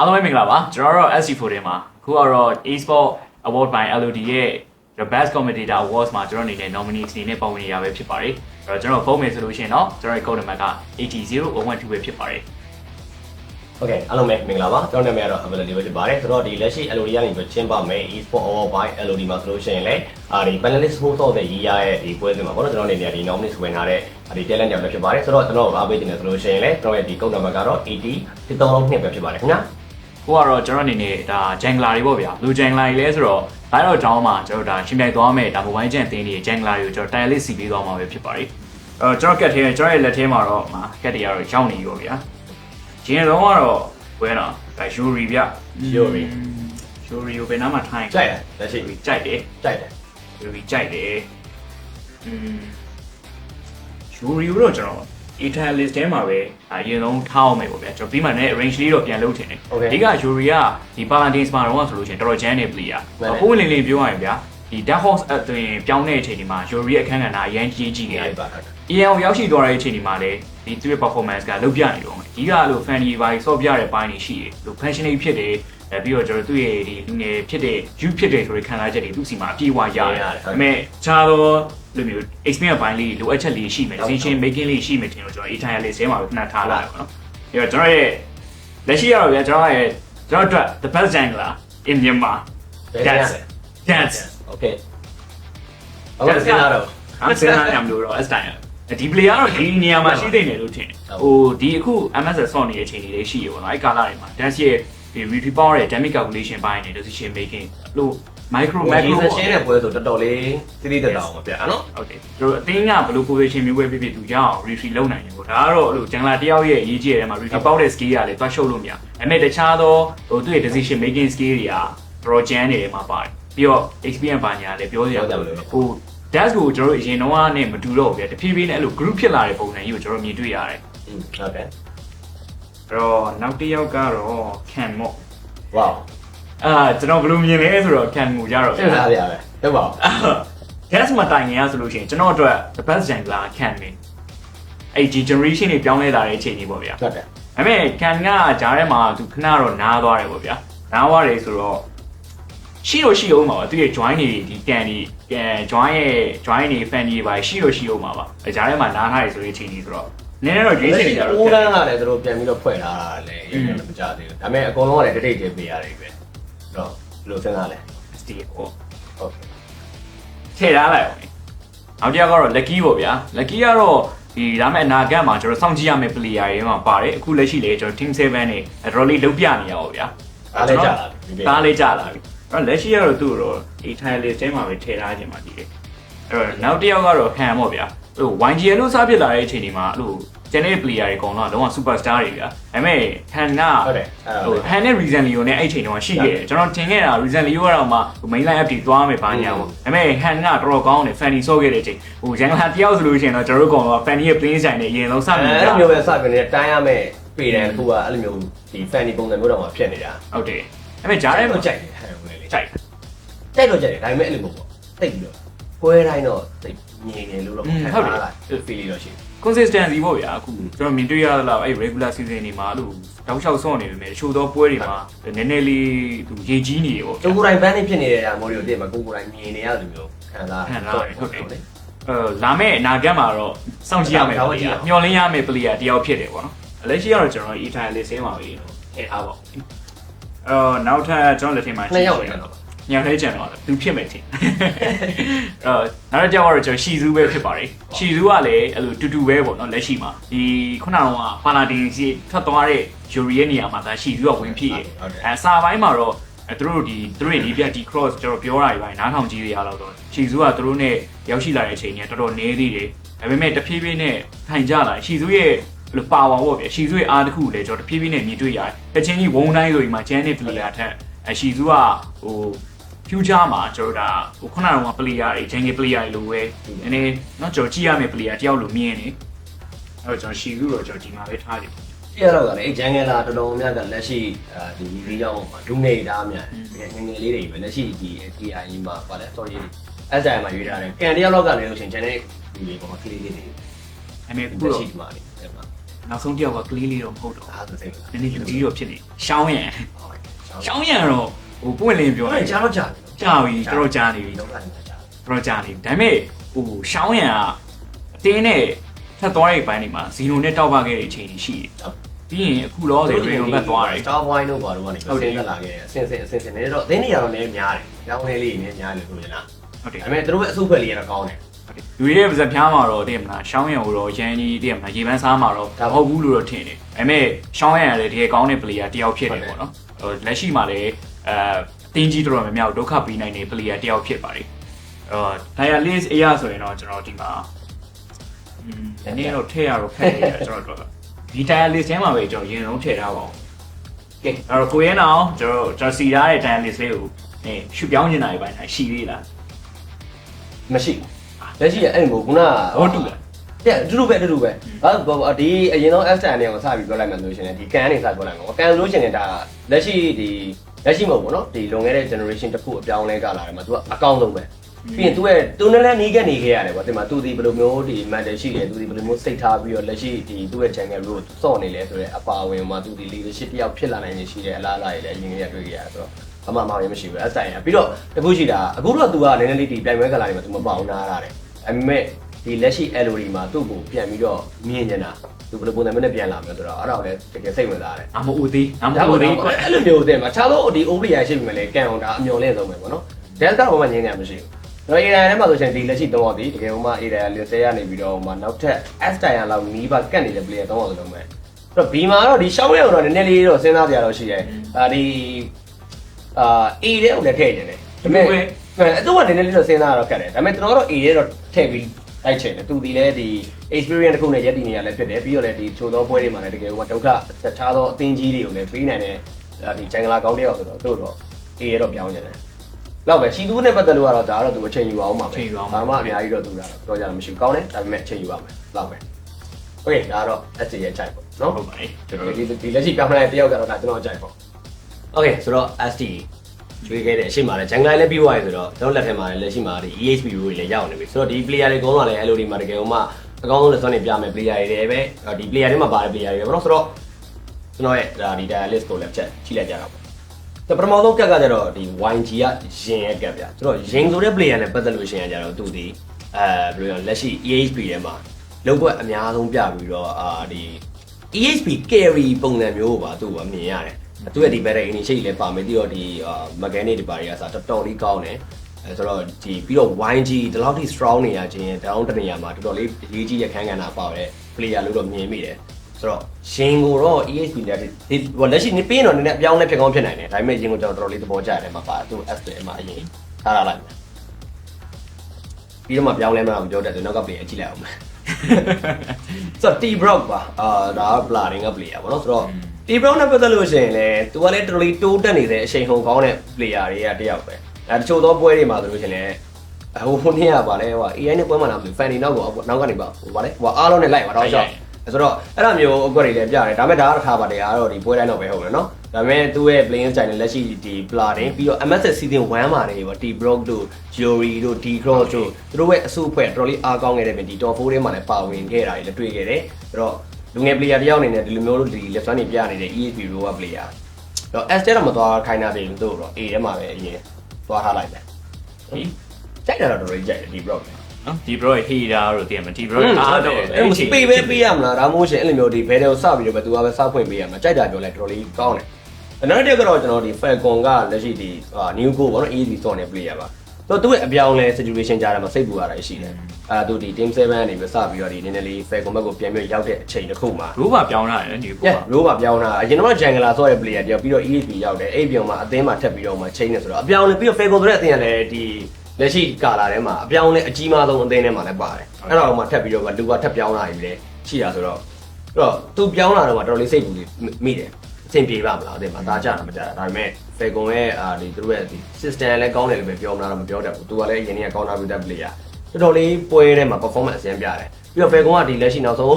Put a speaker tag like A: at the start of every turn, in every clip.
A: အားလုံးပဲမင်္ဂလာပါကျွန်တော်တို့ SC4 ထဲမှာခုကတော့ eSport Award by LOD ရဲ့ The Best Commentator Awards မှာကျွန်တော်အနေနဲ့ nominee အနေနဲ့ပုံဝင်ရပဲဖြစ်ပါတယ်။အဲ့တော့ကျွန်တော်ပုံမယ်ဆိုလို့ရှိရင်တော့ကျွန်တော်ရဲ့ code number က80112ပဲဖြစ်ပါတယ်။
B: Okay အားလုံးပဲမင်္ဂလာပါကျွန်တော်နာမည်ကတော့ Available ပဲဖြစ်ပါတယ်။ဆိုတော့ဒီလက်ရှိ LOD ကနေပြီးချင်းပါမယ် eSport Award by LOD မှာဆိုလို့ရှိရင်လည်းအာဒီ panelist host of the year ရဲ့ဒီပွဲစဉ်မှာပေါ့နော်ကျွန်တော်အနေနဲ့ဒီ nominee ဝင်ထားတဲ့ဒီ talent တွေပဲဖြစ်ပါတယ်။ဆိုတော့ကျွန်တော်အားပေးခြင်းနဲ့ဆိုလို့ရှိရင်လည်းကျွန်တော်ရဲ့ဒီ code number ကတော့80 32ပဲဖြစ်ပါတယ်ခင်ဗျာ။
A: ခုကတော့ကျွန်တော်အနေနဲ့ဒါ jungler တွေပေါ့ဗျာလူ jungler တွေလဲဆိုတော့ Battle Down မှာကျွန်တော်ဒါရှင်ပြိုင်သွားမယ်ဒါ mobile legend အသင်းတွေ jungler တွေကိုကျွန်တော် tier list စီပေးသွားမှာပဲဖြစ်ပါတယ်အဲ့တော့ကျွန်တော်ကတ်ထဲကျွန်တော်ရဲ့လက်ထဲမှာတော့မှာကတ်တွေကတော့ရောက်နေပြီပေါ့ဗျာဂျင်းတော့ကတော့ဝဲတော့ဒါ Yuri ဗျ
B: Yuri
A: Yuri ကိုဘယ်နားမှာထိုင်
B: ကြိုက်တယ်လက်ရှိ
A: ကြိုက်တယ်
B: ကြိုက်တယ်
A: Yuri ကြိုက်တယ်อืม Yuri ကိုတော့ကျွန်တော် Eternal list ထဲမှာပဲအရင်ဆုံးထားအောင်မယ်ပေါ့ဗျာကျွန်တော်ပြီးမှလည်း range လေးတော့ပြန်လုပ်ချင်တယ်အဓိက Yuri ကဒီ Paladins မှာတော့ဆိုလို့ရှိရင်တော်တော်ကျန်းနေ player ပုံဝင်လင်းလင်းပြောရရင်ဗျာဒီ Dark Horse အတွင်ပြောင်းတဲ့အချိန်ဒီမှာ Yuri ရဲ့အခန်းကဏ္ဍအရင်ကြီးကြီးနေတယ်
B: ပါဟုတ်
A: EN ကိုရောက်ရှိသွားတဲ့အချိန်ဒီမှာလည်းဒီသူ့ရဲ့ performance ကလုတ်ပြနေတော့မယ်။ဒီကလို့ fan တွေပါဆော့ပြတဲ့ပိုင်းတွေရှိတယ်။လို့ passionate ဖြစ်တယ်။ အဲပြီးတော့ကျွန်တော်သူ့ရဲ့ဒီလူငယ်ဖြစ်တဲ့ you ဖြစ်တဲ့ဆိုတဲ့ခံစားချက်တွေသူ့စီမှာအပြည့်အဝရတယ်ဒါပေမဲ့ခြားတော့လိုမျိုး experience ဘိုင်းလေးလိုအပ်ချက်လေးရှိမယ် decision making လေးရှိမယ်တင်လို့ကျွန်တော် entire လေးဆဲမှာပဲခဏထားလိုက်ပါတော့အဲတော့ကျွန်တော်ရဲ့လက်ရှိကတော့ဗျာကျွန်တော်ရဲ့ကျွန်တော်အတွက် the best jungler in Myanmar dance dance
B: okay ဟုတ်ကဲ့တော့
A: အစနာရမလို့တော့အစတိုင်းဒီ player ကတော့ဒီနေရာမှာရှိနေတယ်လို့ထင်ဟိုဒီအခု MSS ဆော့နေတဲ့အချိန်လေးရှိရပါတော့အဲကာလတွေမှာ dance ရဲ့ ဒီ retry power ရဲ့ damage calculation ပိုင်းနဲ့ decision making လို့ micro
B: ဟို
A: macro
B: ဒီဆက်ရှင်းတဲ့ပွဲဆိုတော်တော်လေးတိတိတတ်အောင်ပြနော်
A: ဟုတ်တယ်။တို့အသင်းကဘယ်လို position မျိုးပဲဖြစ်ဖြစ်သူရအောင် retry လုပ်နိုင်တယ်ပေါ့။ဒါကတော့အဲ့လို jungler တယောက်ရဲ့အရေးကြီးတဲ့မှာ retry power တဲ့ skill ကလည်းသွားရှုပ်လို့မရ။ဒါပေမဲ့တခြားသောဟိုသူ့ရဲ့ decision making skill တွေက draw jam နေတယ်မှာပါတယ်။ပြီးတော့ experience ဘာညာလည်းပြောစရာဟို dash ကိုကျွန်တော်တို့အရင်တော့ကနေမတူတော့ဘူးဗျာတဖြည်းဖြည်းနဲ့အဲ့လို group ဖြစ်လာတဲ့ပုံစံကြီးကိုကျွန်တော်မြင်တွေ့ရတယ်
B: ဟုတ်ကဲ့
A: အဲ့ တော့နောက်တစ်ယောက်ကတော့ can မော့
B: ဝေါ
A: အာကျွန်တော်ဘယ်လိုမြင်လဲဆိုတော့ can ကိုကြတော့
B: စဉ်းစားရပဲဟုတ်ပါ
A: dash မှာတိုင်ငင်ရဆိုလို့ရှိရင်ကျွန်တော်အတွက် the best jungler can ပဲအဲ့ဒီ generation တွေပြောင်းလဲလာတဲ့အချိန်ကြီးပေါ့ဗျာ
B: ဟုတ်တယ်
A: ဒါပေမဲ့ can ကဂျားထဲမှာသူခဏတော့နားသွားတယ်ပေါ့ဗျာနားသွားတယ်ဆိုတော့ရှိလို့ရှိအောင်ပါပါသူရဲ့ join တွေဒီ can တွေ can join ရဲ့ join တွေ fan တွေပါရှိလို့ရှိအောင်ပါပါအဲဂျားထဲမှာနားထားတယ်ဆိုတဲ့အချိန်ကြီးဆိုတော့ နည်းနည်းတော့ရွေးချယ်နေကြတော့
B: ဦးလန်းကလည်းသူတို့ပြန်ပြီးတော့ဖွဲ့ထားတာလည်းရရမကြသေးဘူးဒါပေမဲ့အကုန်လုံးကလည်းတိတိကျကျပေးရတယ်ပဲတော့ဘယ်လိုစဉ်းစားလဲ
A: ST ကို
B: ဟုတ်ကဲ့
A: ထည့်ထားလိုက်အောင်နောက်တစ်ယောက်ကတော့ lucky ပေါ့ဗျာ lucky ကတော့ဒီဒါမဲ့အနာဂတ်မှာကျွန်တော်စောင့်ကြည့်ရမယ့် player တွေမှာပါတယ်အခုလက်ရှိလေကျွန်တော် team 7နဲ့ draw လေးလုံးပြနေရပါဗျာ
B: အားလည်းကြလာပြီ
A: ဒါလေးကြလာပြီအဲ့တော့လက်ရှိကတော့သူ့တော့ဒီ tile list ထဲမှာပဲထည့်ထားခြင်းပါဒီလေအဲ့တော့နောက်တစ်ယောက်ကတော့ခံပေါ့ဗျာ ဟို YGL လို့စားဖြစ်လာတဲ့အချိန်ဒီမှာအဲ့လိုကျန်တဲ့ player တွေအကုန်လုံးကလုံးဝ superstar တွေဗျာဒါပေမဲ့ခံက
B: ဟုတ်တယ်အဲ့
A: ဟို
B: ဒါ
A: ဟန်နဲ့ reason လီယိုနဲ့အဲ့ချိန်တုန်းကရှိခဲ့တယ်ကျွန်တော်ထင်ခဲ့တာ reason လီယိုကတော့မှ main line up တွေသွားမယ်ဘာညာပေါ့ဒါပေမဲ့ဟန်ကတော်တော်ကောင်းတယ် fanny ဆော့ခဲ့တဲ့အချိန်ဟိုရန်လာတယောက်ဆိုလို့ရှိရင်တော့ကျွန်တော်တို့ကောင်က fanny ရဲ့ plane ဆိုင်နဲ့အရင်ဆုံးစမြင်
B: အဲ့
A: ကြ
B: လိုမျိုးပဲစပြီးနေတိုင်းရမယ်ပေတယ်ခုကအဲ့လိုမျိုးဒီ fan ဒီပုံစံမျိုးတော့မှဖြစ်နေတာ
A: ဟုတ်တယ်ဒါပေမဲ့ဂျားထဲမှာ
B: ကြိုက်တယ်ဟန်ဝင်လေ
A: ကြိုက်
B: ကြိုက်တော့ကြိုက်တယ်ဒါပေမဲ့အဲ့လိုမျိုးပေါ့တိတ်ပြီးတော့ ပွဲတိုင်းတော့တိတ်ငြိမ်နေလို့တော့ခံစားလာအဲ့ feel တော့ရှိ
A: consistency ပေါ့ဗျာအခုကျွန်တော်မြင်တွေ့ရတာလားအဲ့ regular season တွေမှာအဲ့လိုတောက်လျှောက်ဆော့နေပေမဲ့တချို့သောပွဲတွေမှာနည်းနည်းလေးသူရေကြီးနေရေပေါ့ဗျာ
B: ကျွန်ကိုယ်တိုင် ban နေဖြစ်နေတဲ့အမိုးတွေကိုတည်းမှာကိုယ်ကိုယ်တိုင်မြင်နေရတယ်မျိုးခံစား
A: အဲလာမယ့်အနာဂတ်မှာတော့စောင့်ကြည့်ရမယ် player မျှော်လင့်ရမယ် player တယောက်ဖြစ်တယ်ပေါ့နော်လက်ရှိကတော့ကျွန်တော် Italian လေးဆင်းပါပြီလို့ထည့်ထားပါဦးအော်နောက်ထပ်ကျွန်တော်လက်ထက်မှာ
B: နှစ်ယောက်နေတော့
A: ညောင်ထဲကျန်တော့သူဖြစ်မယ်ထင်အော်နောက်တစ်ကြောက်ကတော့ကျွန်တော်ရှီဇူးပဲဖြစ်ပါတယ်ရှီဇူးကလည်းအဲ့လိုတူတူပဲပေါ့နော်လက်ရှိမှာဒီခုနကတော့ပါလာတင်စီထွက်သွားတဲ့ယူရီရဲ့နေရာမှာဒါရှီဇူးကဝင်ဖြစ်ရအဲစာပိုင်းမှာတော့အဲသူတို့ဒီသူတို့ရဲ့ဒီပြဒီ cross ကျွန်တော်ပြောတာတွေပိုင်းနားထောင်ကြည့်ရအောင်တော့ရှီဇူးကသူတို့နဲ့ရောက်ရှိလာတဲ့အချိန်ကြီးတော်တော်နည်းသေးတယ်ဒါပေမဲ့တဖြည်းဖြည်းနဲ့ထိုင်ကြလာရှီဇူးရဲ့လို့ပါဝါပေါ့ဗျရှီဇူးရဲ့အားတစ်ခုလည်းကျွန်တော်တဖြည်းဖြည်းနဲ့မြင်တွေ့ရတယ်။တချင်းကြီးဝုန်းတိုင်းဆိုဒီမှာကျန်းတဲ့ player ထက်အရှီဇူးကဟို future မှာကျွန်တော်ဒါဟိုခုနကတော့ player တွေ jungle player တွေလိုပဲနည်းနည်းเนาะကျွန်တော်ကြည့်ရမယ့် player တယောက်လိုမြင်နေအဲ့တော့ကျွန်တော်ရှီဇူးတော့ကျွန်တော်ဒီမှာပဲထားတယ်
B: ပြရတော့ကလည်းအဲ့ဂျန်ငယ်လာတော်တော်များကလက်ရှိဒီဒီကြောင့်ဒုနေတာများငငယ်လေးတွေပဲလက်ရှိဒီ TI မှာဗာလဲ sorry SI မှာရွေးထားတယ်ကန်တယောက်လောက်ကလည်းလို့ရှင်ဂျန်တဲ့ဒီတွေပေါ့ကလေးလေးတွေ
A: အမေခု
B: လက်
A: တော့
B: ရှိဒီမှာနေအဲ့မှာ
A: လ နောက်ဆုံးတစ်ယောက်ကကလေးလေးတော့မဟုတ်တော့
B: အားသူစိတ်
A: နည်းနည်းလူကြီးတော့ဖြစ်နေရှောင်းရံ
B: ဟုတ်ကဲ့
A: ရှောင်းရံတော့ ဟိုပွင့်လင်းပြော
B: ပြော
A: ရ
B: ရင်ကြားတော့ကြား
A: ကြာပြီတော်တော်ကြာနေပြီ
B: တော့လည်းကြား
A: တော်တော်ကြာနေပြီဒါပေမဲ့ဟိုရှောင်းရံကအတင်းနဲ့ထပ်သွားတဲ့ဘိုင်းတွေမှာဇီနိုနဲ့တောက်ပခဲ့တဲ့အချိန်ကြီးရှိတယ်ပြီးရင်အခုတော့လေရေယွန်ဘက်သွားတယ်
B: Star Boy တို့ဘာလို့ကနေဆင်းသက်လာခဲ့အဆင်းဆင်းအဆင်းဆင်းနေတော့သင်းနေရတော့လည်းများတယ်။ကြောင်းလေးလေးနဲ့များတယ်ဆိုရင်လား
A: ဟုတ်တယ်။
B: ဒါပေမဲ့သူတို့ရဲ့အစုဖွဲ့လေးကတော့ကောင်းတယ်
A: လူတွေရဲ့ပါဇက်ဖျားမှာတော့တည်မလားရှောင်းရံကိုတော့ရန်ကြီးတည်မလားရေပန်းစားမှာတော့ဒါမဟုတ်ဘူးလို့တော့ထင်တယ်ဒါပေမဲ့ရှောင်းရံကလည်းတကယ်ကောင်းတဲ့ player တယောက်ဖြစ်တယ်ပေါ့နော်ဟိုလက်ရှိမှာလည်း အဲအတင်းကြီးတော်တော်များများကိုဒုက္ခပေးနိုင်တဲ့ player တယောက်ဖြစ်ပါတယ်အော်ဒါရ list အရာဆိုရင်တော့ကျွန်တော်ဒီမှာอืมဒီနေ့တော့ထည့်ရတော့ခက်နေတယ်ကျွန်တော်တို့ဒီ tier list ထဲမှာပဲကျွန်တော်ရင်ဆုံးထည့်ထားပါအောင်ကဲအဲ့တော့ကိုရဲနောင်ကျွန်တော်ကျွန်တော်စီထားတဲ့ tier list လေးကိုနေရှုပြောင်းနေတာပဲရှိသေးလား။
B: မရှိဘူး။လက်ရှိအဲ့လိုခုန
A: ဟုတ်တူလား
B: တဲ့တူတူပဲတူတူပဲ။ဟာဒီအရင်ဆုံး S တန်တွေကိုစပြီးပြောလိုက်မှဆိုရှင်ဒီကန်နေစပြောလိုက်မှာ။ကန်လို့ရှင်နေတာလက်ရှိဒီ လက်ရှိမဟုတ်ဘူးနော်။ဒီလွန်ခဲ့တဲ့ generation တစ်ခုအပြောင်းလဲကလာတယ်မှာသူကအကောင်းဆုံးပဲ။ပြီးရင်သူရဲ့သူနဲ့လည်းနေခဲ့နေခဲ့ရတယ်ပေါ့ဒီမှာသူဒီဘယ်လိုမျိုးဒီ matter ရှိတယ်သူဒီဘယ်လိုမျိုးစိတ်ထားပြီးတော့လက်ရှိဒီသူ့ရဲ့ channel ကိုစော့နေလဲဆိုတော့အပါဝင်မှာသူဒီ leadership တယောက်ဖြစ်လာနိုင်နေရှိတယ်အလားအလာတွေလည်းအရင်ကတွေ့ခဲ့ရတယ်ဆိုတော့အမှန်မှန်ရမရှိဘူး S တိုင်ရပြီးတော့တခုရှိတာအခုတော့ तू ကနည်းနည်းလေးဒီပြိုင်ပွဲကလာနေမှာ तू မပေါအောင်နားရတယ်အမေဒီလက်ရှိ LOD မှာသူ့ကိုပြန်ပြီးတော့မြင်နေတာ သူဘယ်လိုပုံစံမျိုးနဲ့ပြန်လာမလဲဆိုတော့အဲ့ဒါကိုလည်းတကယ်စိတ်ဝင်စားတယ်
A: အမဦးသေးအမ
B: ဒါ
A: ဦး
B: ပေါ့
A: သေး
B: နော်အဲ့လိုမျိုးတဲ့မှာခြားသောဒီ over ရရှိပြီမလဲကန်အောင်ဒါအမျော်လင့်ဆုံးပဲပေါ့နော် Delta ဘာမှငင်းနေမရှိဘူးတော့ area ထဲမှာဆိုရှင်ဒီလက်ရှိတော့ဒီတကယ်ဟိုမှာ area လေးဆဲရနေပြီးတော့ဟိုမှာနောက်ထပ် S tier လောက်နီးပါကတ်နေတဲ့ player တော့အောင်လုံးပဲအဲ့တော့ B မှာတော့ဒီရှောင်းရအောင်တော့နည်းနည်းလေးတော့စဉ်းစားကြရတော့ရှိတယ်ဒါဒီအာ A တဲ့ကိုလည်းထည့်နေတယ်ဒါပေမဲ့အဲ့တော့နည်းနည်းလေးတော့စဉ်းစားရတော့ခက်တယ်ဒါပေမဲ့ကျွန်တော်ကတော့ A တဲ့တော့ထည့်ပြီးတိုက်ချင်တယ်သူဒီလဲဒီ experience တစ်ခုနဲ့ရက်တည်နေရလဲဖြစ်တယ်ပြီးတော့လည်းဒီချိုးသောပွဲတွေမှာလည်းတကယ်ဟိုမှာဒုက္ခတခြားသောအသင်းကြီးတွေကိုလည်းပေးနိုင်တဲ့ဒီဂျန်ဂလာကောင်းတဲ့ရောက်ဆိုတော့တို့တော့ A ရတော့ပြောင်းနေတယ်လောက်ပဲချီသူနဲ့ပတ်သက်လို့ကတော့ဒါကတော့သူအချိန်ယူအောင်ပါပဲဘာမှအများကြီးတော့သူတာတော့ပြောကြတယ်မရှိဘူးကောင်းတယ်ဒါပေမဲ့အချိန်ယူပါမယ်လောက်ပဲ Okay ဒါကတော့ S ရဲ့ type ပေါ့နော်
A: ဟုတ်ပါတယ်
B: ကျွန်တော်ဒီဒီလက်ရှိပြောင်းလဲတယောက်ကတော့ဒါကျွန်တော်အကြိုက်ပေါ့ Okay ဆိုတော့ SD ကျွေးခဲ့တဲ့အရှိမှလည်းဂျန်ဂလိုင်းလည်းပြီးသွားပြီဆိုတော့ကျွန်တော်လက်ထက်မှာလည်းလက်ရှိမှာဒီ EHP တွေလည်းရောက်နေပြီဆိုတော့ဒီ player တွေအကုန်လုံးလည်း LOD မှာတကယ်လို့မှ အကောင်းဆုံးလက်စွမ်းတွေပြမယ် player တွေလည်းပဲဒီ player တွေမှာပါတဲ့ player တွေပဲเนาะဆိုတော့ကျွန်တော်ရဲ့ဒါဒီ dial list ကိုလည်းချက်ကြည့်လိုက်ကြတာပေါ့ဆိုပထမဆုံးကက်ကကြတော့ဒီ YG ကရင်ရဲ့ကက်ဗျာဆိုတော့ရင်ဆိုတဲ့ player နဲ့ပတ်သက်လို့ရှိရင်ကြတော့သူဒီအဲဘယ်လိုလဲလက်ရှိ EHP ထဲမှာလောက်ွက်အများဆုံးပြပြီးတော့အာဒီ EHP carry ပုံစံမျိုးကိုပါသူ့ကိုမြင်ရတယ်။သူရဲ့ဒီ battle initiate လည်းပါမယ်ပြီးတော့ဒီ mechanic တွေပါတွေကစားတော်တော်လေးကောင်းတယ်။ အဲဆိုတော့ဒီပြီးတော့ YG ဒီလောက်ထိ strong နေရခြင်း down တနေရာမှာတော်တော်လေးအရေးကြီးတဲ့ခန်းကဏ္ဍပါတဲ့ player လို့တော့မြင်မိတယ်။ဆိုတော့ရှင်ကိုတော့ EHP နဲ့ဒီဟိုလက်ရှိနေပြင်းတော့နည်းနည်းအပြောင်းလဲဖြစ်ကောင်းဖြစ်နိုင်တယ်။ဒါပေမဲ့ရှင်ကိုကျွန်တော်တော်တော်လေးသဘောကျတယ်မှာပါသူ S တွေမှာအရင်ထားရလိုက်မယ်။ပြီးတော့မှပြောင်းလဲမလားမပြောတတ်တယ်နောက်က player ကြည့်လိုက်အောင်မယ်။ဆိုတော့ T Brock ပါအာဒါက player က player ပေါ့နော်ဆိုတော့ T Brock နဲ့ပတ်သက်လို့ရှိရင်လည်းသူကလည်းတော်တော်လေးတိုးတက်နေတဲ့အချိန်ဟုန်ကောင်းတဲ့ player တွေကတယောက်ပဲ အဲတချို့သောပွဲတွေမှာဆိုလို့ရှိရင်လည်းဟိုဟိုနေ့ကပါလဲဟို AI နဲ့ပွဲမှာလာမလို့ fan တွေနောက်ကိုနောက်ကနေပါဟိုပါလဲဟိုအားလုံးနဲ့လိုက်ပါတော့ရှောက်ဆိုတော့အဲ့လိုမျိုးအကွက်တွေလည်းပြတယ်ဒါပေမဲ့ဒါကတော့ထားပါတယ်အားတော့ဒီပွဲတိုင်းတော့ပဲဟုတ်တယ်နော်ဒါပေမဲ့သူ့ရဲ့ playing style နဲ့လက်ရှိဒီ player တွေပြီးတော့ MSS season 1မှာနေပေါ့ T Brock တို့ Jory တို့ D Cross တို့သူတို့ရဲ့အစုအဖွဲ့တော်တော်လေးအားကောင်းခဲ့တဲ့ပြင်ဒီ top 4ထဲမှာလည်းပါဝင်ခဲ့တာတွေလည်းတွေ့ခဲ့တယ်ဆိုတော့လူငယ် player တယောက်အနေနဲ့ဒီလိုမျိုးဒီ left hand တွေပြနေတဲ့ ESP Pro က player တော့ S တက်တော့မသွားခိုင်းတာပြင်လို့တို့တော့ A ထဲမှာပဲအရင် သွားထားလိုက်တယ်
A: ဟင်
B: ကြိုက်တာတော့တော်တော်ကြီးကြိုက်တယ်ဒီ Brock
A: နော်ဒီ bro ရဲ့ hater လို့တည်မှာဒီ bro
B: ဟုတ်
A: အား
B: တ
A: တော့
B: ယ်အဲ့မစပေပဲပေးရမလားဒါမှမဟုတ်ရှင်အဲ့လိုမျိုးဒီဘယ်တွေကိုစပြီးတော့ပဲသူကပဲစဖွင့်ပေးရမှာကြိုက်တာပြောလဲတော်တော်လေးကောင်းတယ်နောက်တစ်ယောက်ကတော့ကျွန်တော်ဒီ Falcon ကလက်ရှိဒီ new go ပေါ့နော် ESP စောနေ player ပါဆို တော့သူ့ရဲ့အပြောင်းလဲ situation ကြားထဲမှာစိတ်ပူရတာရှိတယ်အဲသူဒီ team 7ကနေပြီးစပြီးတော့ဒီနည်းနည်းလေး Falcon ဘက်ကိုပြန်ပြီးရောက်တဲ့အချိန်တစ်ခုမှာ
A: ရိုးပါပြောင်းလာတယ်ဒီ
B: ည
A: ကိုပါ
B: ရိုးပါပြောင်းတာအရင်တော့ Jangler ဆိုတဲ့ player တယောက်ပြီးတော့ ESP ရောက်တယ်အဲ့ပြောင်းမှာအသင်းမှာထပ်ပြီးတော့မှ chain နေဆိုတော့အပြောင်းလဲပြီးတော့ Falcon ဆိုတဲ့အသင်းကလည်းဒီလက်ရှိကာလာထဲမှာအပြောင်းလဲအကြီးမားဆုံးအသင်းထဲမှာလည်းပါတယ်အဲ့တော့မှထပ်ပြီးတော့လူကထပ်ပြောင်းလာပြီလေရှိတာဆိုတော့အဲ့တော့သူပြောင်းလာတော့မှတော်တော်လေးစိတ်ပူမိတယ် အဆင်ပြေပါမလားအသင်းမှာဒါကြတာမကြတာဒါပေမဲ့ Falcon ရဲ့အာဒီသူတို့ရဲ့ဒီ system လည်းကောင်းတယ်လို့ပဲပြောမလားတော့မပြောတတ်ဘူးသူကလည်းအရင်ကကောင်းတာပြီးတဲ့ player တော်တော်လေးပွဲထဲမှာ performance အဆင်ပြတယ်ပြီးတော့ Falcon ကဒီလက်ရှိနောက်ဆုံး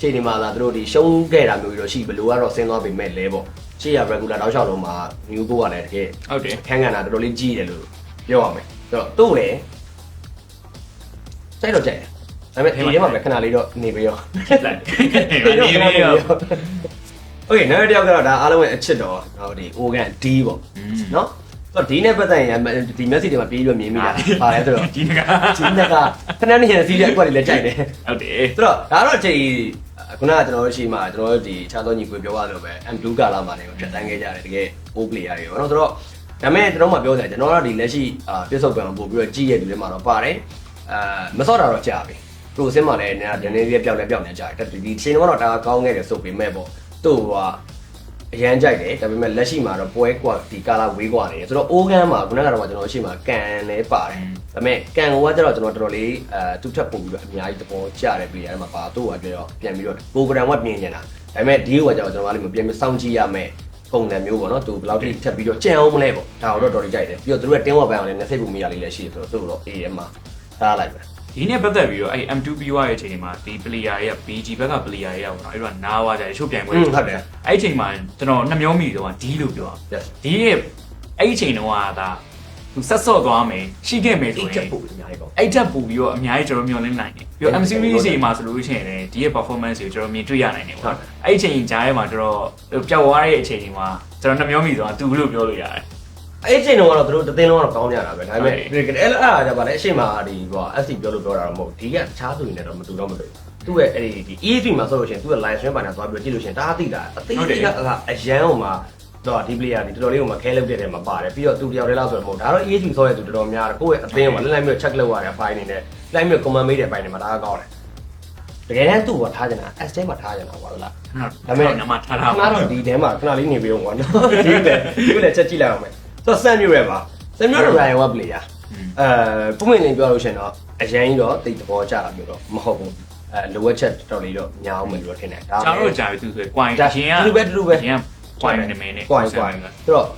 B: ချိန်ဒီမှာလာသူတို့ဒီရှုံးခဲ့တာမျိုးတွေတော့ရှိဘလို့ကတော့ဆင်းသွားပေမဲ့လဲပေါ့ရှေ့ရ regular တောက်လျှောက်လုံးမှာ new go ကလည်းတကယ်
A: ဟုတ်တယ်
B: ခန်းကန်တာတော်တော်လေးကြီးတယ်လို့ပြောရမယ်ဆိုတော့သူ့လေစိုက်တော့ကြိုက်တယ်ဒါပေမဲ့ဒီထဲမှာပဲခဏလေးတော့နေပြီးတော့
A: လိုက်နေနေရော
B: โอเคနောက်တစ်ယောက်ကတော့ဒါအားလုံးရဲ့အချစ်တော်ဟိုဒီ organ D ပေါ့နော်ဆိုတော့ D နဲ့ပတ်သက်ရင်ဒီ message တွေမှာပြေးပြီးတော့မြင်မိတာပါလဲဆိုတော့
A: ဒီက
B: ဒီနက်ကခဏနေရစီးတဲ့အကွက်တွေလည်းကြိုက်တယ်
A: ဟုတ်တယ်
B: ဆိုတော့ဒါတော့အချိန်ခုနကကျွန်တော်တို့ရှိမှကျွန်တော်တို့ဒီခြားသောညီကိုပြောရလို့ပဲ M2 ကာလာမှာနေဖြတ်တန်းခဲ့ကြတယ်တကယ် O player တွေပေါ့နော်ဆိုတော့ဒါပေမဲ့ကျွန်တော်မှပြောတယ်ကျွန်တော်တို့ဒီလက်ရှိအာပြစ်စုံပံပို့ပြီးတော့ကြည့်ရတဲ့လူတွေမှာတော့ပါတယ်အာမစော့တာတော့ကြာပြီပရိုစင်းမှာလည်းနည်းနည်းလေးပြောင်းလဲပြောင်းနေကြတယ်ဒီချိန်တော့ဒါကောင်းခဲ့တယ်ဆိုပေမဲ့ပေါ့ သူ့ကအရန်ကြိုက်တယ်ဒါပေမဲ့လက်ရှိမှာတော့ပွဲကွာဒီကာလာဝေးကွာနေတယ်ဆိုတော့အိုးကန်းမှာခုနကတော့ကျွန်တော်ရှိမှာကန်လည်းပါတယ်ဒါပေမဲ့ကန်ကကျတော့ကျွန်တော်တော်တော်လေးအဲသူ့ထပ်ပို့ပြီးတော့အများကြီးသဘောကျတယ်ပြည်ရတယ်မှာပါသူ့ကပြောပြန်ပြီးတော့ program ကပြင်နေတာဒါပေမဲ့ဒီကကျတော့ကျွန်တော်ကလည်းပြန်ပြီးစောင့်ကြည့်ရမယ်ပုံစံမျိုးပေါ့နော်သူဘယ်လောက်ထိထပ်ပြီးတော့ကြံအောင်မလဲပေါ့ဒါတော့တော်တော်ကြိုက်တယ်ပြီးတော့သူတို့ရဲ့တင်းဝက်ပန်အောင်လည်းနှစ်စိတ်ပုံမိရလေးလည်းရှိတယ်ဆိုတော့သူတို့တော့အေးရမှာထားလိုက်ပဲ
A: ဒီနေ့ပတ်သက်ပြီးတော့အဲ့ M2 ပြီးွားရဲ့အချိန်မှာဒီ player တွေက BG ဘက်က player တွေကပေါ့နော်အဲ့တော့နားဝါကြတယ်ချုပ်ပြန်ခွင့်
B: ဟုတ်တယ်
A: အဲ့အချိန်မှာကျွန်တော်နှမျောမိတော့ဒီလို့ပြော
B: yes
A: ဒီရဲ့အဲ့အချိန်တုန်းကဒါသူဆက်ဆော့သွားမယ်ရှိခဲ့မယ်ဆို
B: ဒီ
A: ရ
B: ချက်
A: င်
B: ပို့အများကြီးပေါ့
A: အဲ့တက်ပူပြီးတော့အများကြီးကျွန်တော်မျှော်လင့်နိုင်တယ်ပြီးတော့ M series ချိန်မှာဆိုလို့ရှိရင်လည်းဒီရဲ့ performance ကိုကျွန်တော်မြင်တွေ့ရနိုင်တယ်
B: ဟု
A: ပေါ့
B: တ်တယ်
A: အဲ့အချိန်ကြားထဲမှာကျွန်တော်ပျောက်သွားတဲ့အချိန်မှာကျွန်တော်နှမျောမိသွားသူလို့ပြောလို့ရတယ်
B: အဲ့ချိန်တော့ကတော့သူတို့တသိန်းလုံးကတော့ကောင်းကြတာပဲဒါပေမဲ့
A: ဟုတ်
B: အဲ့အဲ့အဲ့ဒါကြပါလေအချိန်မှာဒီဟို SC ပြောလို့ပြောတာတော့မဟုတ်ဒီကတခြားဆိုရင်လည်းတော့မတူတော့မတူသူ့ရဲ့အဲ့ဒီဒီ ESP မှာဆိုလို့ရှိရင်သူ့ရဲ့ live stream ပါနေသွားပြီးကြည့်လို့ရှိရင်ဒါအသိတာအသိတိကအရန်ဟိုမှာတော့ဒီ player ဒီတော်တော်လေးဟိုမှာခဲလုပ်တဲ့ထဲမှာပါတယ်ပြီးတော့သူတယောက်တည်းလောက်ဆိုတော့မဟုတ်ဒါတော့ ESP ဆိုရဲသူတော်တော်များတယ်ကိုယ့်ရဲ့အသိမှာလိုက်လိုက်မျိုး check လုပ်ရတဲ့ file နေနဲ့လိုက်မျိုး comment မေးတဲ့ file တွေမှာဒါကကောင်းတယ်တကယ်တမ်းသူ့ကထားကြတာ S ထဲမှာထားကြတာပါလား
A: ဒါပေမဲ့ညမထားတာ
B: ခဏတော့ဒီထဲမှာခဏလေးနေပြီးတော့ကွာနော်ဒီလေဒီလေချက်ကြည့်လိုက်အောင်မယ် ဆိုတော့ဆန်မျိုးရဲပါဆန်မျိုးတော့ Ryan Webb လေယာအဲပုံမှန်လေးပြောလို့ရှိရင်တော့အရန်ကြီးတော့တိတ်သဘောကျတာမျိုးတော့မဟုတ်ဘူးအဲလိုအပ်ချက်တော်တော်လေးတော့ညာအောင်မယ်လို့ထင်တယ်ဒါ
A: ကျွန်တော်တို့ကြာပြီသူဆိုရင် coin
B: ဒါ
A: ရင်က
B: တူပဲတူပဲ
A: ရင်က coin နေမင်းနဲ့
B: ကွိုင်ကွိုင်ဆိုတော့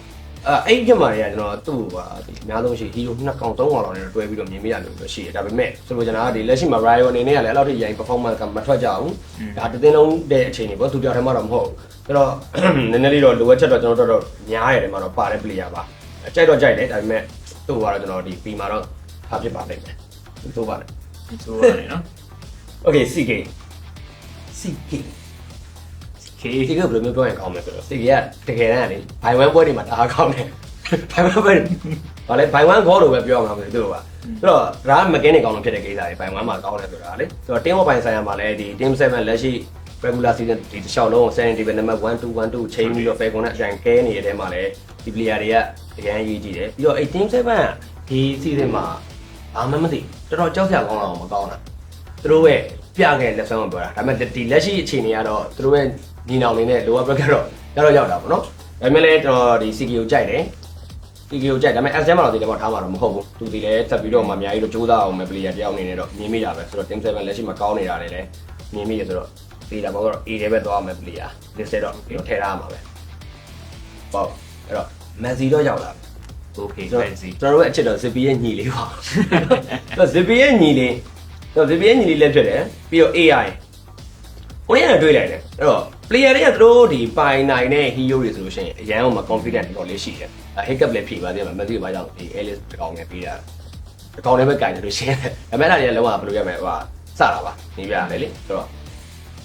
B: အဲအဲ့ဒီမှာတွေကကျွန်တော်သူ့ဟာဒီအများဆုံးရှိဟီရိုနှစ်ကောင်သုံးကောင်လောက်နဲ့တွဲပြီးတော့မြင်မိရလို့တော့ရှိတယ်ဒါပေမဲ့ဆိုလို့ကျွန်တော်ကဒီလက်ရှိမှာ Ryan အနေနဲ့ကလည်းအဲ့လောက်ထိရိုင် performance ကမထွက်ကြဘူးဒါတစ်သိန်းလုံးတဲ့အချိန်တွေပေါ့သူတယောက်တည်းမှတော့မဟုတ်ဘူးအဲ့တော့နည်းနည်းလေးတော့လိုအပ်ချက်တော့ကျွန်တော်တို့တော့များရတယ်မှာတော့ပါတဲ့ player ပါ ကြိုက်တော့ကြိုက်တယ်ဒါပေမဲ့သူ့ကတော့ကျွန်တော်ဒီပြီးမှာတော့ဟာဖြစ်ပါလိမ့်မယ်သူ့ပါတယ်
A: ဆိုရတယ်နော်
B: Okay CK CK
A: okay
B: ဒီကဘယ်လိုမျိုးပြောရင်ကောင်းမလဲဆိုတော့စီကတကယ်တမ်းလေဘိုင်ဝမ်ပွဲတွေမှာတအားကောင်းတယ်ဘိုင်ဝမ်ပွဲဘာလဲဘိုင်ဝမ်ဂေါ်လို့ပဲပြောမှာမလို့သူတို့ကဆိုတော့ဒါကမကင်းနေကောင်းလို့ဖြစ်တဲ့ကိစ္စတွေဘိုင်ဝမ်မှာကောင်းတယ်ဆိုတာလေဆိုတော့ team of ဘိုင်ဆိုင်ရာမှာလည်းဒီ team 7လက်ရှိ regular season ဒီတစ်လျှောက်လုံးကို7 level number 1 2 1 2ချိန်ပြီးတော့ Falcon နဲ့အကြံကဲနေတဲ့ထဲမှာလည်း ဒီ player တွေကတကယ်ရေးကြည့်တယ်ပြီးတော့အဲ့ team 7ကဒီ season မှာဘာမှမသိတော်တော်ကြောက်စရာကောင်းအောင်မကောင်းတာသူတို့ရဲ့ပြခဲ့လက်ဆောင်ကိုပြောတာဒါပေမဲ့ဒီလက်ရှိအခြေအနေကတော့သူတို့ရဲ့ညီနောင်လေးနဲ့ lower bracket တော့ရောက်တော့ရောက်တာပေါ့နော်ဒါပေမဲ့လည်းကျွန်တော်ဒီ CK ကိုကြိုက်တယ် CK ကိုကြိုက်ဒါပေမဲ့ SM မှာတော့ဒီထဲမှာထားမှာတော့မဟုတ်ဘူးသူဒီလည်းတက်ပြီးတော့မှအများကြီးတော့ကြိုးစားအောင်မယ် player တယောက်အနေနဲ့တော့မြင်မိတာပဲဆိုတော့ team 7လက်ရှိမှာကောင်းနေတာလည်းလည်းမြင်မိရဆိုတော့ဒီလာဘောကတော့ A ထဲပဲသွားမယ် player ဒီစက်တော့ပြီးတော့ထည့်ထားမှာပဲပေါ့အဲ့တော့ Messi တော့ရောက်လာပြီ
A: okay
B: ကျွန်
A: fancy
B: တော်တို့ရဲ့အချစ်တော် Zippy ရဲ့ညီလေးပါတော့ Zippy ရဲ့ညီလေးတော့ Zippy ရဲ့ညီလေးလည်းဖြစ်တယ်ပြီးတော့ AI ဟိုနေ့ကတွေ့လိုက်တယ်အဲ့တော့ player တွေကသူတို့ဒီပိုင်နိုင်တဲ့ hero တွေဆိုလို့ရှိရင်အရန်အောင်မှာ confident တော့လေးရှိတယ်အဲ hiccup လည်းဖြေပါသေးတယ်မသိဘူးဘာကြောင့်ဒီ Alice တကောင်နဲ့ပြီးတာတကောင်လည်းပဲကြိုင်တယ်လို့ရှင်းတယ်ဒါပေမဲ့အဲ့ဒါတွေကလုံးဝဘယ်လိုရမလဲဟိုစတာပါနေပြရတယ်လေဆိုတော့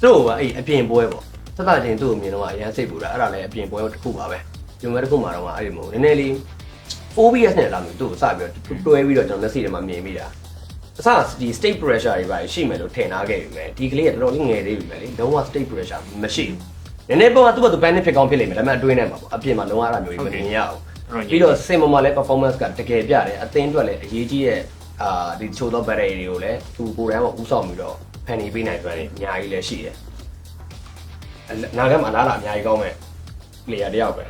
B: သူတို့ကအဲ့အပြင်ပွဲပေါ့သတ်တာချင်းသူ့ကိုမြင်တော့အရန်စိတ်ပူတာအဲ့ဒါလည်းအပြင်ပွဲတစ်ခုပါပဲ ဒီမဲ့တစ်ခုမှတော့အဲ့ဒီမို့နည်းနည်းလေး OBS နဲ့လာမျိုးသူ့ကိုစပြီးတော့တွဲပြီးတော့ကျွန်တော် message တွေမှာမြင်မိတာအစဒီ state pressure တွေပါရှိမယ်လို့ထင်ထားခဲ့ပြီမယ်ဒီကလေးကတော်တော်လေးငယ်သေးပြီမယ်လေလုံးဝ state pressure မရှိဘူးနည်းနည်းပုံကသူ့ဘာသူ benefit ကောင်းဖြစ်လိမ့်မယ်ဒါပေမဲ့အတွင်းထဲမှာပေါ့အပြင်မှာလုံးဝအဲ့လိုမျိုးကြီးမမြင်ရအောင်ပြီးတော့စင်မမလည်း performance ကတကယ်ပြတယ်အသင်းအတွက်လည်းအရေးကြီးတဲ့အာဒီချိုးသော battery တွေကိုလည်းသူကိုယ်တိုင်ကဥဆောင်ပြီးတော့ဖန်တီးပေးနိုင်တယ်အများကြီးလည်းရှိတယ်အနာဂတ်မှာနားလာအများကြီးကောင်းမဲ့ player တယောက်ပဲ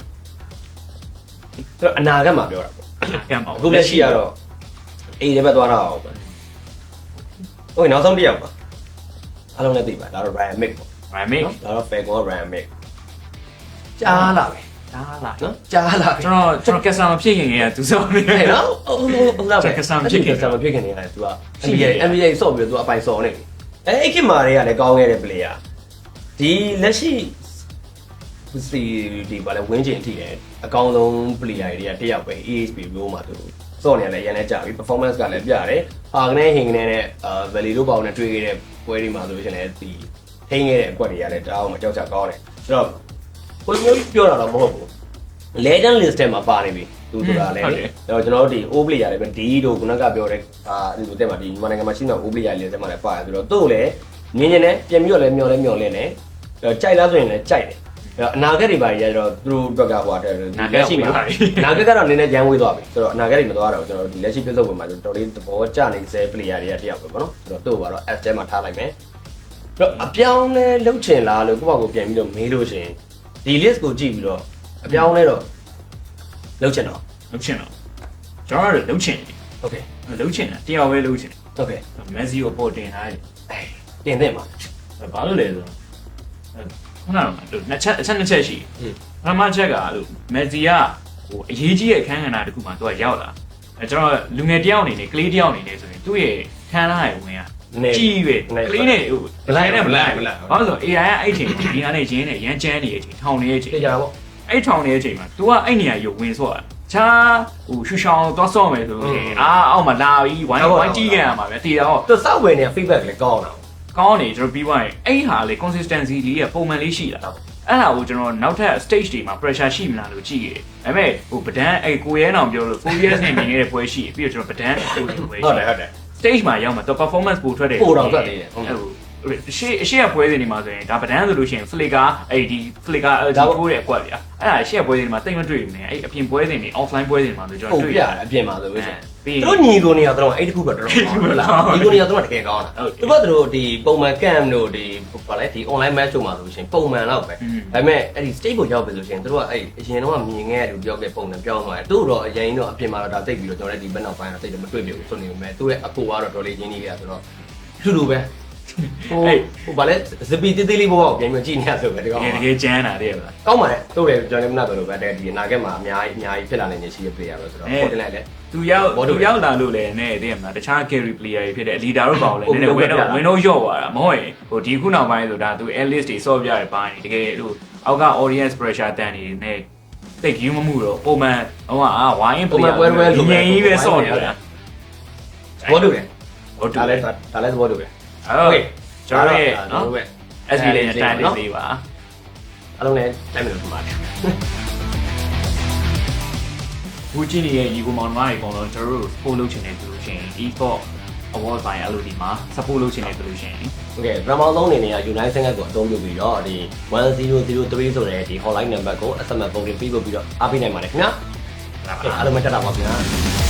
B: သူအနာဂတ်မှာပြောတာပေါ့
A: ကံပါ
B: အခုလက်ရှိကတော့အေးလည်းပဲသွားတာအောင်ပဲโอ้ยနောက်ဆုံးတစ်ယောက်ပါအားလုံးလည်းသိပါဒါတော့ Ryan Mick ပေါ့
A: ရိုင်မေး
B: ဒါတော့ Falcon Ryan Mick ကြားလာပဲ
A: ဒါလား
B: နော်ကြားလာပဲ
A: ကျွန်တော်ကျွန်တော်ကက်ဆာမဖြစ်ခင်ကသူစောနေ
B: ဟဲ့နော်ဟုတ်ဟုတ်ဟုတ်လားပဲ
A: ကစားမဖြစ်ခင်
B: ကစားမဖြစ်ခင်နေရတယ် तू က
A: ရှိတယ်
B: NBA NBA ဆော့ပြီးတော့ तू အပိုင်ဆော်နေပြီအဲအဲ့ခင်မာတွေကလည်းကောင်းခဲ့တဲ့ player ဒီလက်ရှိ စီဒီဘာလဲဝင်းကျင်အထိလည်းအကောင်းဆုံး player တွေကတယောက်ပဲ ESP လို့မှသူစော့နေလည်းရန်လဲကြာပြီ performance ကလည်းပြတယ်ဟာကနေဟင်ကနေနဲ့အာ value တို့ပေါင်းနဲ့တွေ့ခဲ့တဲ့ပွဲတွေမှာဆိုလို့ရှိရင်လည်းဒီထိန်းခဲ့တဲ့အကွက်တွေကလည်းတအားအောင်ကြောက်ကြကောင်းတယ်ဆိုတော့ကိုမျိုးပြောတာတော့မဟုတ်ဘူး legend list ထဲမှာပါနေပြီသူဆိုတာလည်းလေတော့ကျွန်တော်တို့ဒီ O player တွေပဲ D တို့ခုနကပြောတဲ့အာဒီလိုတက်မှာဒီမြန်မာနိုင်ငံမှာရှိတဲ့ O player list ထဲမှာလည်းပါတယ်ဆိုတော့သူ့ကိုလည်းမြင်မြင်နဲ့ပြန်ပြီးတော့လည်းမျောလဲမျောလဲနဲ့ကြိုက်လားဆိုရင်လည်းကြိုက်တယ် အနာဂတ်တွေပါရတော့သူတို့ဘက်ကဟိုတဲ့လက်ရှိမှာအနာဂတ်ကတော့နည်းနည်းရန်ဝေးသွားပြီဆိုတော့အနာဂတ်တွေမသွားတော့ကျွန်တော်ဒီလက်ရှိပြဿနာပေါ်မှာတော်လေးသဘောကျနေစေ player တွေကတယောက်ပဲပေါ့နော်ဆိုတော့သူ့ကိုကတော့ S ထဲမှာထားလိုက်မယ်တော့အပြောင်းလဲလှုပ်ချင်လားလို့ကိုယ့်ဘာကိုပြန်ပြီးတော့မေးလို့ရှိရင်ဒီ list ကိုကြည့်ပြီးတော့အပြောင်းလဲတော့လှုပ်ချင်တော့
A: လှုပ်ချင်တော့ကျွန်တော်တို့လှုပ်ချင်တယ်
B: Okay
A: လှုပ်ချင်တာတရားပဲလှုပ်ချင်
B: Okay
A: မက်ဆီကိုပေါ်တင်ထားတယ်
B: အဲတင်တဲ့မှာ
A: ဘာလို့လဲဆိုတော့ ခုနကနှစ်ချက်အချက်နှစ်ချက်ရှိ
B: อืม
A: ပထမချက်ကလို့မက်ဆီကဟိုအရေးကြီးတဲ့အခန်းကဏ္ဍတစ်ခုမှာသူကရောက်လာအဲကျွန်တော်လူငယ်တယောက်အနေနဲ့ကလေးတယောက်အနေနဲ့ဆိုရင်သူ့ရဲ့ခန်းလာရဲ့ဝင်က
B: နေ
A: ကြည့်ပဲ
B: နေ
A: ကလေးနဲ့ဟို
B: မလိုက်
A: နဲ့မလိုက်
B: မလိုက်
A: ဘာလို့လဲဆိုတော့ AI ကအဲ့ချိန်မှာဒီဟာနဲ့ရင်းနဲ့ရမ်းချမ်းနေတဲ့အချိန်ထောင်နေတဲ့အချိန်
B: သိကြတာပေါ့
A: အဲ့ထောင်နေတဲ့အချိန်မှာ तू ကအဲ့နေရာရုပ်ဝင်ဆော့တာချာဟိုရှူရှောင်းသွားဆော့မယ်ဆိုလို့ရှိရင်အာအောက်မှာလာပြီးဝိုင်းဝိုင်းကြည့်ခဲ့ရမှာပဲတည်တော့
B: သူစောက်ဝင်နေ feedback လည်းကောင်းအောင်
A: ကောင်းနေကျွန်တော်ပြီးသွားရင်အဲ့ဟာလေ consistency လေးကပုံမှန်လေးရှိလာအဲ့ဒါကိုကျွန်တော်နောက်ထပ် stage တွေမှာ pressure ရှိမလားလို့ကြည့်ရတယ်ဒါပေမဲ့ဟိုပဒန်းအဲ့ကိုရဲအောင်ပြောလို့4 years နဲ့မြင်နေတဲ့ပွဲရှိပြီးတော့ကျွန်တော်ပဒန်းကိုရဲပွဲ
B: ဟုတ်တယ်ဟုတ်တယ်
A: stage မှာရောက်မှာတော့ performance ပိုထွက်တယ်
B: ပိုတော့ထွက်သေးတယ်ဟုတ်တယ်
A: ဟို ရှေ့ရှေ့ကပွဲတွေနေမှာဆိုရင်ဒါပဒန်းဆိုလို့ရှိရင် flicker အဲ့ဒီ flicker အဲ့ဒီ
B: ဒါပေါ့
A: ကိုရဲ့အကွက်ဗျာအဲ့ဒါရှေ့ကပွဲတွေနေမှာတိတ်မတွေ့ဘူးねအဲ့အပြင်ပွဲတွေနေ offline ပွဲတွေနေမှာဆိုကျွန်
B: ပုံ
A: တော်တွေ့
B: ပြ
A: ရ
B: အပြင်မှာဆိုလို့ရှိရင်
A: ပြီး
B: သူတို့ညီကိုနေရတော့အဲ့ဒီခုပဲတော်တော်ကောင်းလားညီကိုနေရတော့တကယ်ကောင်းတာသူကသူတို့ဒီပုံမှန် cam တို့ဒီဘာလဲဒီ online match တို့မှာဆိုလို့ရှိရင်ပုံမှန်တော့ပဲဒါပေမဲ့အဲ့ဒီ state ကိုရောက်ပြီဆိုရှင်တို့ကအဲ့အရင်တော့မြင်ခဲ့ရလို့ပြောခဲ့ပုံနဲ့ပြောင်းသွားတယ်တို့တော့အရင်တော့အပြင်မှာတော့ဒါသိပြီးတော့ကျွန်တော်လည်းဒီဘက်နောက်ပိုင်းတော့သိတယ်မတွေ့ပြဘူးဆိုနေပေမဲ့သူ့ရဲ့အကိုကတော့တော်လေးချင်းကြီးကဆိုတော့ထူထူပဲ ဟိုဟိုဘာလဲဇပီတေးသေးလေးဘောကိုပြန်ပြီးကြည့်နေရဆိုပဲဒီကောင်
A: တကယ်တကယ်ကျန်းတာတဲ့ဗျာ
B: ကောင်းပါတယ်တို့လည်းကျွန်တော်လည်းမနာတော့လို့ပဲတဲ့ဒီအနာဂတ်မှာအများကြီးအများကြီးဖြစ်လာနိုင်နေရှိတဲ့ player ပဲဆိုတော့ပေါ်တင်လိုက်လေ
A: သူရောက်
B: ဘောတူ
A: သူ
B: တယ်
A: ရောက်လာလို့လည်းနဲ့တည်းမလားတခြား carry player တွေဖြစ်တဲ့ leader တို့ပါလို့လည်းနည်းနည်း
B: ဟုတ်
A: ဝင်
B: ကဲ့
A: တော့
B: ဗျာ
A: ဝင်တော့ရော့သွားတာမဟုတ်ရင်ဟိုဒီခုနောက်ပိုင်းဆိုတာသူ L list တွေစော့ပြရပိုင်းတကယ်ဟိုအောက်က audience pressure တန်နေနဲ့တိတ်ယူမမှုတော့ပုံမှန်ဟိုကအာဝိုင်း
B: ပုံမှန်
A: player
B: ပွဲပွဲလိုပဲ
A: ငြိမ်ကြီးပဲစော့နေတာ
B: ဘောတူတယ်
A: ဟုတ်တ
B: ဒါ
A: ယ်
B: လည်းဒါလည်းသဘောတူတယ်
A: ဟုတ်ကဲ့ကျွန်တော်ရဲ့နော် SB လေးနဲ့ time လေးပေးပါ
B: အားလုံးလည်းတိုင်းမယ်လို့ထင်ပါတယ်
A: ဘူးချင်းရဲ့ဒီကောင်မောင်မားတွေအကုန်လုံးကျွန်တော်တို့ support လုပ်ချင်တယ်ဆိုလို့ရှိရင် e-sport award ဆိုင်အဲ့လိုဒီမှာ support လုပ်ချင်တယ်ဆိုလို့ရှိရင်
B: ဟုတ်ကဲ့ drama လုံးအနေနဲ့က United Singapore ကိုအသုံးပြုပြီးတော့ဒီ1003ဆိုတဲ့ဒီ hotline number ကို SMS ပုံတင်ပြီးပို့ပြီးတော့အားပေးနိုင်ပါတယ်ခင်ဗျာအားလုံးတက်တာပါခင်ဗျာ